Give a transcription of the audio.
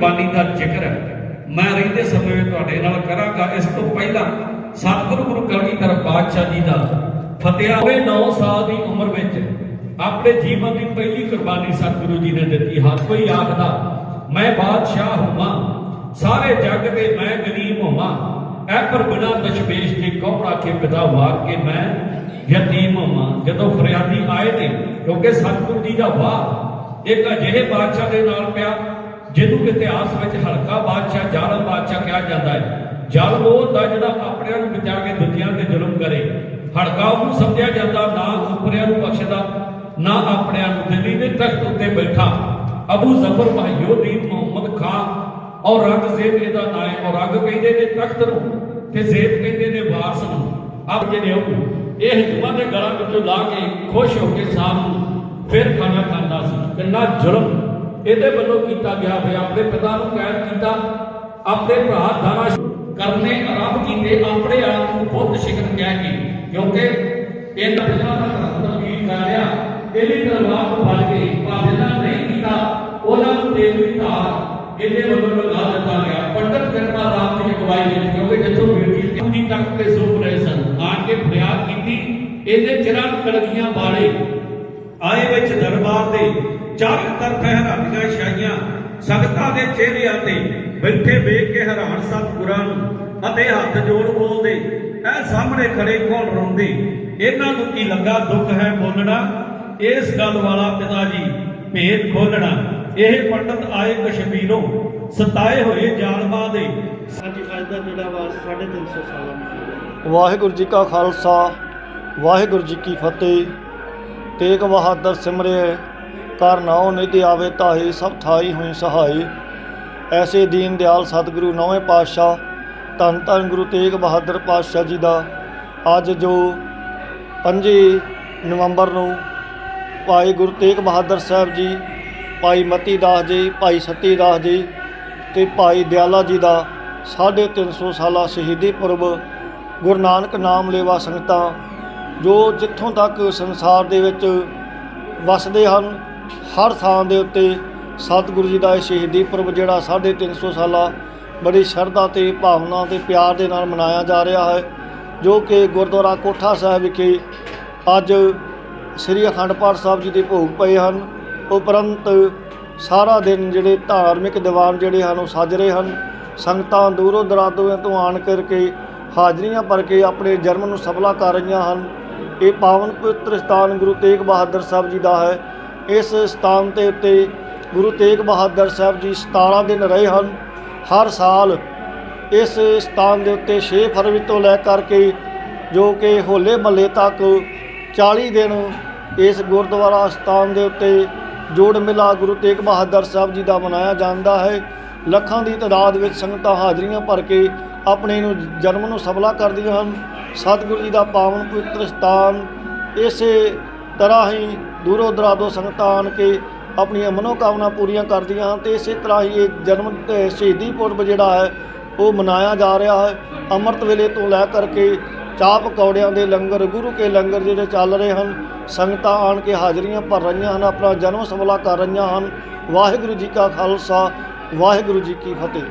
ਕੁਰਬਾਨੀ ਦਾ ਜ਼ਿਕਰ ਮੈਂ ਰਹਿੰਦੇ ਸਮੇਂ ਤੁਹਾਡੇ ਨਾਲ ਕਰਾਂਗਾ। ਇਸ ਤੋਂ ਪਹਿਲਾਂ ਸਤਿਗੁਰੂ ਗੁਰੂ ਕਲਗੀਧਰ ਪਾਤਸ਼ਾਹ ਜੀ ਦਾ ਫਤਿਹਾ ਹੋਵੇ 9 ਸਾਲ ਦੀ ਉਮਰ ਵਿੱਚ ਆਪਣੇ ਜੀਵਨ ਦੀ ਪਹਿਲੀ ਕੁਰਬਾਨੀ ਸਤਿਗੁਰੂ ਜੀ ਨੇ ਦਿੱਤੀ। ਹਰ ਕੋਈ ਆਖਦਾ, ਮੈਂ ਬਾਦਸ਼ਾਹ ਹੋਵਾਂ, ਸਾਰੇ ਜੱਗ ਦੇ ਮੈਂ ਗਰੀਬ ਹੋਵਾਂ। ਐ ਪਰ ਬਿਨਾ ਦਸ਼ਮੇਸ਼ ਦੇ ਕੌੜਾ ਕੇ ਪਿਤਾ ਮਾਰ ਕੇ ਮੈਂ ਯਤੀਮ ਹੋਵਾਂ? ਜਦੋਂ ਫਰਿਆਦੀ ਆਏ ਨੇ, ਕਿਉਂਕਿ ਸਤਿਗੁਰੂ ਜੀ ਦਾ ਵਾਹ ਇੱਕ ਅਜਿਹੇ ਬਾਦਸ਼ਾਹ ਦੇ ਨਾਲ ਪਿਆ ਜਿਹਨੂੰ ਇਤਿਹਾਸ ਵਿੱਚ ਹਲਕਾ ਬਾਦਸ਼ਾਹ, ਜ਼ਾਲਮ ਬਾਦਸ਼ਾਹ ਕਿਹਾ ਜਾਂਦਾ ਹੈ। ਜ਼ਾਲਮ ਉਹ ਹੁੰਦਾ ਜਿਹੜਾ ਆਪਣਿਆਂ ਨੂੰ ਬਚਾ ਕੇ ਦੂਜਿਆਂ ਤੇ ਜ਼ੁਲਮ ਕਰੇ। ਹਲਕਾ ਉਹਨੂੰ ਸਮਝਿਆ ਜਾਂਦਾ, ਨਾ ਉਪਰਿਆਂ ਨੂੰ ਬਖਸ਼ਦਾ, ਨਾ ਆਪਣਿਆਂ ਨੂੰ। ਦਿੱਲੀ ਦੇ ਤਖਤ ਉੱਤੇ ਬੈਠਾ ਅਬੂ ਜ਼ਫਰ ਮਹਿਯੂਦੀਨ ਮੁਹੰਮਦ ਖਾਨ। ਔਰ ਰੰਗਜ਼ੇਬ ਇਹਦਾ ਨਾਂ ਹੈ। ਔਰ ਰੰਗ ਕਹਿੰਦੇ ਨੇ ਤਖਤ ਨੂੰ ਤੇ ਜ਼ੇਬ ਕਹਿੰਦੇ ਨੇ ਵਾਰਸ ਨੂੰ। ਆਪ ਜਿਹੜੇ ਉਹ, ਇਹ ਹਿੰਦੂਆਂ ਦੇ ਗਲਾਂ ਵਿੱਚੋਂ ਲਾ ਕੇ ਖੁਸ਼ ਹੋ ਕੇ ਸਾਹਮਣੇ ਫਿਰ ਖਾਣਾ ਖਾਂਦਾ ਸੀ। ਕਿੰਨਾ ਜ਼ੁਲਮ ਇਹਦੇ ਵੱਲੋਂ ਕੀਤਾ ਗਿਆ ਹੋਇਆ, ਆਪਣੇ ਪਿਤਾ ਨੂੰ ਕੈਦ ਕੀਤਾ, ਆਪਣੇ ਭਰਾ ਦਾਣਾ ਕਰਨੇ, ਆਰੰਭ ਕੀਤੇ, ਆਪਣੇ ਆਪ ਨੂੰ ਬੁੱਧ ਸ਼ਿਕਨ ਕਹਿ ਕੇ, ਕਿਉਂਕਿ ਇਹਨਾਂ ਪਿਤਾ ਦਾ ਧਰਮ ਤਬਦੀਲ ਕਰ ਲਿਆ, ਇਹਦੀ ਤਲਵਾਰ ਤੋਂ ਫੜ ਕੇ ਭਾਵੇਂ ਨਹੀਂ ਕੀਤਾ, ਉਹਨਾਂ ਨੂੰ ਤੇਜ਼ੀ ਧਾਰ, ਇਹਦੇ ਵੱਲੋਂ ਲਗਾ ਦਿੱਤਾ ਗਿਆ। ਪੰਡਤ ਕਰਮਾ ਰਾਮ ਦੀ ਅਗਵਾਈ ਵਿੱਚ, ਕਿਉਂਕਿ ਜਿੱਥੋਂ ਬੇਟੀ ਦੀ ਤੱਕ ਤੇ ਸੁਭ ਰਹੇ ਸਨ, ਆਣ ਕੇ ਫਰਿਆਦ ਕੀਤੀ, ਇਹਦੇ ਚਿਰਾਂ ਕਲਗੀਆਂ ਵਾਲੇ, ਆਏ ਵਿੱਚ ਦਰਬਾਰ ਦੇ ਚਾਰ ਤਰਫ ਹੈਰਾਨੀਆਂ ਛਾਈਆਂ ਸੰਗਤਾਂ ਦੇ ਚਿਹਰਿਆਂ ਤੇ ਬੈਠੇ ਵੇਖ ਕੇ ਹੈਰਾਨ ਸਤਿਗੁਰਾਂ ਨੂੰ ਅਤੇ ਹੱਥ ਜੋੜ ਬੋਲਦੇ ਐ ਸਾਹਮਣੇ ਖੜੇ ਕੌਣ ਰੋਂਦੇ? ਇਹਨਾਂ ਨੂੰ ਕੀ ਲੱਗਾ ਦੁੱਖ ਹੈ ਬੋਲਣਾ? ਇਸ ਗੱਲ ਵਾਲਾ ਪਿਤਾ ਜੀ ਭੇਦ ਖੋਲਣਾ। ਇਹ ਪੰਡਤ ਆਏ ਕਸ਼ਮੀਰੋਂ ਸਤਾਏ ਹੋਏ ਜ਼ਾਲਮਾਂ ਦੇ ਅੱਜ ਅੱਜ ਦਾ ਜਿਹੜਾ ਵਾ 350 ਸਾਲਾਂ ਦਾ ਵਾਹਿਗੁਰੂ ਜੀ ਕਾ ਖਾਲਸਾ ਵਾਹਿਗੁਰੂ ਜੀ ਕੀ ਫਤਿਹ। ਤੇਗ ਬਹਾਦਰ ਸਿਮਰੇ ਕਰ ਨਾਉ ਨਿਧ ਆਵੇ ਤਾਹੀ ਸਭ ਥਾਈ ਹੋਈ ਸਹਾਈ। ਐਸੇ ਦੀਨ ਦਿਆਲ ਸਤਿਗੁਰੂ ਨੌਵੇਂ ਪਾਤਸ਼ਾਹ, ਧੰਨ ਧੰਨ ਗੁਰੂ ਤੇਗ ਬਹਾਦਰ ਪਾਤਸ਼ਾਹ ਜੀ ਦਾ ਅੱਜ ਜੋ 5 ਨਵੰਬਰ ਨੂੰ ਭਾਈ ਗੁਰੂ ਤੇਗ ਬਹਾਦਰ ਸਾਹਿਬ ਜੀ, ਭਾਈ ਮਤੀ ਦਾਸ ਜੀ, ਭਾਈ ਸਤੀ ਦਾਸ ਜੀ ਤੇ ਭਾਈ ਦਿਆਲਾ ਜੀ ਦਾ 350 ਸਾਲਾ ਸ਼ਹੀਦੀ ਪੁਰਬ ਗੁਰੂ ਨਾਨਕ ਨਾਮ ਲੇਵਾ ਸੰਗਤਾਂ ਜੋ ਜਿੱਥੋਂ ਤੱਕ ਸੰਸਾਰ ਦੇ ਵਿੱਚ ਵਸਦੇ ਹਨ ਹਰ ਥਾਂ ਦੇ ਉੱਤੇ ਸਤਿਗੁਰੂ ਜੀ ਦਾ ਇਹ ਸ਼ਹੀਦੀ ਪੁਰਬ ਜਿਹੜਾ 350 ਸਾਲਾ ਬੜੀ ਸ਼ਰਧਾ ਤੇ ਭਾਵਨਾ ਤੇ ਪਿਆਰ ਦੇ ਨਾਲ ਮਨਾਇਆ ਜਾ ਰਿਹਾ ਹੈ, ਜੋ ਕਿ ਗੁਰਦੁਆਰਾ ਕੋਠਾ ਸਾਹਿਬ ਵਿਖੇ ਅੱਜ ਸ੍ਰੀ ਅਖੰਡ ਪਾਠ ਸਾਹਿਬ ਜੀ ਦੇ ਭੋਗ ਪਏ ਹਨ। ਉਪਰੰਤ ਸਾਰਾ ਦਿਨ ਜਿਹੜੇ ਧਾਰਮਿਕ ਦੀਵਾਨ ਜਿਹੜੇ ਹਨ ਉਹ ਸੱਜ ਰਹੇ ਹਨ। ਸੰਗਤਾਂ ਦੂਰੋਂ ਦਰਾਡੋਂ ਤੋਂ ਆਣ ਕਰਕੇ ਹਾਜ਼ਰੀਆਂ ਭਰ ਕੇ ਆਪਣੇ ਜਨਮ ਨੂੰ ਸਫਲਾ ਕਰ ਰਹੀਆਂ ਹਨ। ਇਹ ਪਾਵਨ ਪਵਿੱਤਰ ਸਥਾਨ ਗੁਰੂ ਤੇਗ ਬਹਾਦਰ ਸਾਹਿਬ ਜੀ ਦਾ ਹੈ। ਇਸ ਸਥਾਨ ਦੇ ਉੱਤੇ ਗੁਰੂ ਤੇਗ ਬਹਾਦਰ ਸਾਹਿਬ ਜੀ 17 ਦਿਨ ਰਹੇ ਹਨ। ਹਰ ਸਾਲ ਇਸ ਸਥਾਨ ਦੇ ਉੱਤੇ 6 ਫਰਵਰੀ ਤੋਂ ਲੈ ਕਰਕੇ ਜੋ ਕਿ ਹੋਲੇ ਮਹੱਲੇ ਤੱਕ 40 ਦਿਨ ਇਸ ਗੁਰਦੁਆਰਾ ਸਥਾਨ ਦੇ ਉੱਤੇ ਜੋੜ ਮੇਲਾ ਗੁਰੂ ਤੇਗ ਬਹਾਦਰ ਸਾਹਿਬ ਜੀ ਦਾ ਮਨਾਇਆ ਜਾਂਦਾ ਹੈ। ਲੱਖਾਂ ਦੀ ਤਾਦਾਦ ਵਿੱਚ ਸੰਗਤਾਂ ਹਾਜ਼ਰੀਆਂ ਭਰ ਕੇ ਆਪਣੇ ਨੂੰ ਜਨਮ ਨੂੰ ਸਫਲਾ ਕਰਦੀਆਂ ਹਨ। ਸਤਿਗੁਰੂ ਜੀ ਦਾ ਪਾਵਨ ਪਵਿੱਤਰ ਸਥਾਨ ਇਸੇ ਤਰ੍ਹਾਂ ਹੀ ਦੂਰੋਂ ਦਰਾਡੋਂ ਸੰਗਤਾਂ ਆਣ ਕੇ ਆਪਣੀਆਂ ਮਨੋਕਾਮਨਾ ਪੂਰੀਆਂ ਕਰਦੀਆਂ ਹਨ ਤੇ ਇਸੇ ਤਰ੍ਹਾਂ ਹੀ ਇਹ ਜਨਮ ਤੇ ਸ਼ਹੀਦੀ ਪੁਰਬ ਜਿਹੜਾ ਹੈ, ਉਹ ਮਨਾਇਆ ਜਾ ਰਿਹਾ ਹੈ। ਅੰਮ੍ਰਿਤ ਵੇਲੇ ਤੋਂ ਲੈ ਕਰਕੇ ਚਾਹ ਪਕੌੜਿਆਂ ਦੇ ਲੰਗਰ, ਗੁਰੂ ਕੇ ਲੰਗਰ ਜਿਹੜੇ ਚੱਲ ਰਹੇ ਹਨ, ਸੰਗਤਾਂ ਆਣ ਕੇ ਹਾਜ਼ਰੀਆਂ ਭਰ ਰਹੀਆਂ ਹਨ, ਆਪਣਾ ਜਨਮ ਸਫਲਾ ਕਰ ਰਹੀਆਂ ਹਨ। ਵਾਹਿਗੁਰੂ ਜੀ ਕਾ ਖਾਲਸਾ, ਵਾਹਿਗੁਰੂ ਜੀ ਕੀ ਫਤਿਹ।